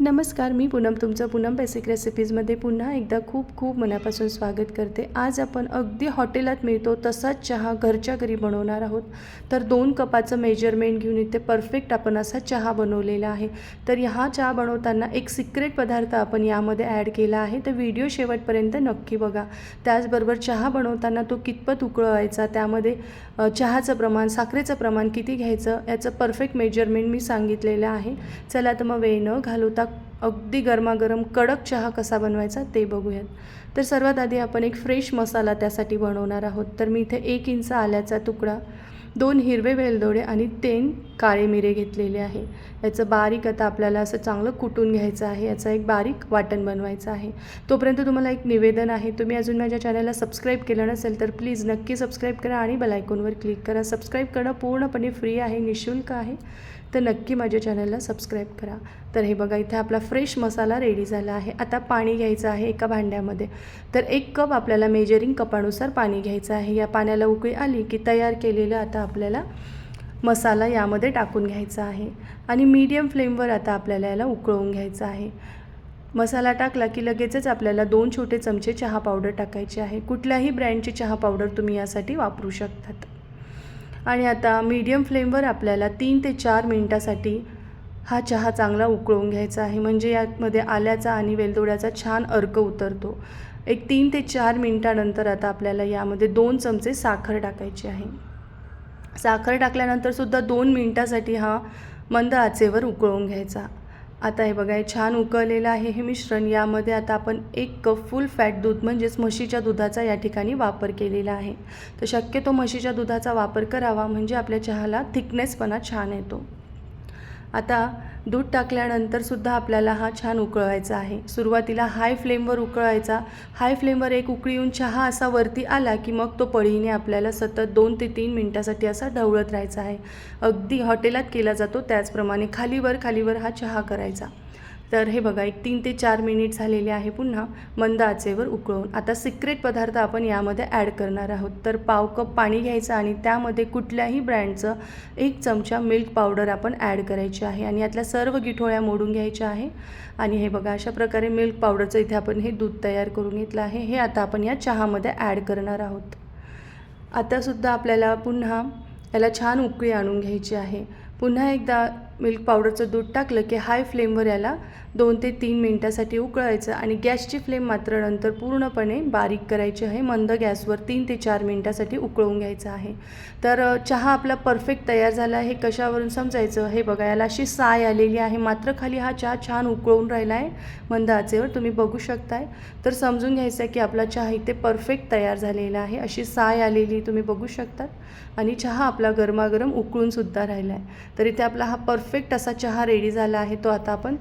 नमस्कार मी पूनम. तुमचं पूनम बेसिक रेसिपीजमध्ये पुन्हा एकदा खूप खूप मनापासून स्वागत करते. आज आपण अगदी हॉटेलात मिळतो तसाच चहा घरच्या घरी बनवणार आहोत. तर दोन कपाचं मेजरमेंट घेऊन इथे परफेक्ट आपण असा चहा बनवलेला आहे. तर हा चहा बनवताना एक सिक्रेट पदार्थ आपण यामध्ये ॲड केला आहे. तर व्हिडिओ शेवटपर्यंत नक्की बघा. त्याचबरोबर चहा बनवताना तो कितपत उकळवायचा त्यामध्ये चहाचं प्रमाण साखरेचं प्रमाण किती घ्यायचं याचं परफेक्ट मेजरमेंट मी सांगितलेलं आहे. चला तर मग वेळ न घालवता अगदी गरमागरम कडक चहा कसा बनवायचा ते बघूयात. तर सर्वात आधी आपण एक फ्रेश मसाला त्यासाठी बनवणार आहोत. तर मी इथे एक इंच आल्याचा तुकडा दोन हिरवे वेलदोडे आणि तीन काळे मिरे घेतलेले आहे. याचं बारीक आता आपल्याला असं चांगलं कुटून घ्यायचं आहे. याचा एक बारीक वाटण बनवायचं आहे. तोपर्यंत तुम्हाला एक निवेदन आहे. तुम्ही अजून माझ्या चॅनलला सबस्क्राईब केलं नसेल तर प्लीज नक्की सबस्क्राईब करा आणि बेलायकॉनवर क्लिक करा. सबस्क्राईब करणं पूर्णपणे फ्री आहे निशुल्क आहे. तर नक्की माझ्या चॅनलला सबस्क्राईब करा. तर हे बघा इथे आपला फ्रेश मसाला रेडी झाला आहे. आता पाणी घ्यायचं आहे एका भांड्यामध्ये. तर एक कप आपल्याला मेजरिंग कपानुसार पाणी घ्यायचं आहे. या पाण्याला उकळी आली की तयार केलेलं आता आपल्याला मसाला यामध्ये टाकून घ्यायचा आहे. आणि मीडियम फ्लेमवर आता आपल्याला याला उकळवून घ्यायचं आहे. मसाला टाकला की लगेचच आपल्याला दोन छोटे चमचे चहा पावडर टाकायचे आहे. कुठल्याही ब्रँडची चहा पावडर तुम्ही यासाठी वापरू शकतात. आणि आता मीडियम फ्लेमवर आपल्याला तीन ते चार मिनटासाठी हा चहा चांगला उकळून घ्यायचा आहे. म्हणजे यामध्ये आल्याचा आणि वेलदोड्याचा छान अर्क उतरतो. एक तीन ते चार मिनटानंतर आता आपल्याला यामध्ये दोन चमचे साखर टाकायची आहे. साखर टाकल्यानंतरसुद्धा दोन मिनटासाठी हा मंद आचेवर उकळून घ्यायचा. आता हे बघा हे छान उकळलेलं आहे हे मिश्रण. यामध्ये आता आपण एक कप फुल फॅट दूध म्हणजेच म्हशीच्या दुधाचा या ठिकाणी वापर केलेला आहे. तर शक्यतो म्हशीच्या दुधाचा वापर करावा म्हणजे आपल्या चहाला थिकनेसपणा छान येतो. आता दूध टाकल्यानंतर सुद्धा आपल्याला हा छान उकळवायचा आहे. सुरुवातीला हाय फ्लेमवर उकळायचा हाय फ्लेमवर एक उकळी येऊन चहा असा वरती आला की मग तो पळीने आपल्याला सतत दोन ते तीन मिनटासाठी असा ढवळत राहायचा आहे. अगदी हॉटेलात केला जातो त्याचप्रमाणे खालीवर खालीवर हा चहा करायचा. तर हे बघा एक तीन ते चार मिनिट झालेले आहे पुन्हा मंद आचेवर उकळून. आता सिक्रेट पदार्थ आपण यामध्ये ॲड करणार आहोत. तर पाव कप पाणी घ्यायचं आणि त्यामध्ये कुठल्याही ब्रँडचं एक चमचा मिल्क पावडर आपण ॲड करायची आहे आणि यातल्या सर्व गिठोळ्या मोडून घ्यायच्या आहे. आणि हे बघा अशा प्रकारे मिल्क पावडरचं इथे आपण हे दूध तयार करून घेतलं आहे. हे आता आपण या चहामध्ये ॲड करणार आहोत. आतासुद्धा आपल्याला पुन्हा याला छान उकळी आणून घ्यायची आहे. पुन्हा एकदा मिल्क पावडरचं दूध टाकलं की हाय फ्लेमवर याला दोन ते तीन मिनटासाठी उकळायचं आणि गॅसची फ्लेम मात्र नंतर पूर्णपणे बारीक करायची आहे. मंद गॅसवर तीन ते चार मिनटासाठी उकळून घ्यायचं आहे. तर चहा आपला परफेक्ट तयार झाला आहे. कशावरून समजायचं हे बघा. याला अशी साय आलेली आहे. मात्र खाली हा चहा छान उकळून राहिला आहे. मंद आचेवर तुम्ही बघू शकताय. तर समजून घ्यायचं आहे की आपला चहा इथे परफेक्ट तयार झालेला आहे. अशी साय आलेली तुम्ही बघू शकतात. आणि चहा आपला गरमागरम उकळूनसुद्धा राहिला आहे. तर इथे आपला हा परफेक्ट असा चहा रेडी झाला आहे तो आता आपण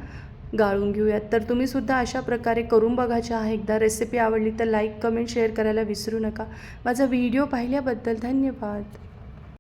गाळून घेऊयात. तर तुम्हीसुद्धा अशा प्रकारे करून बघा चहा. एकदा रेसिपी आवडली तर लाईक कमेंट शेअर करायला विसरू नका. माझा व्हिडिओ पाहिल्याबद्दल धन्यवाद.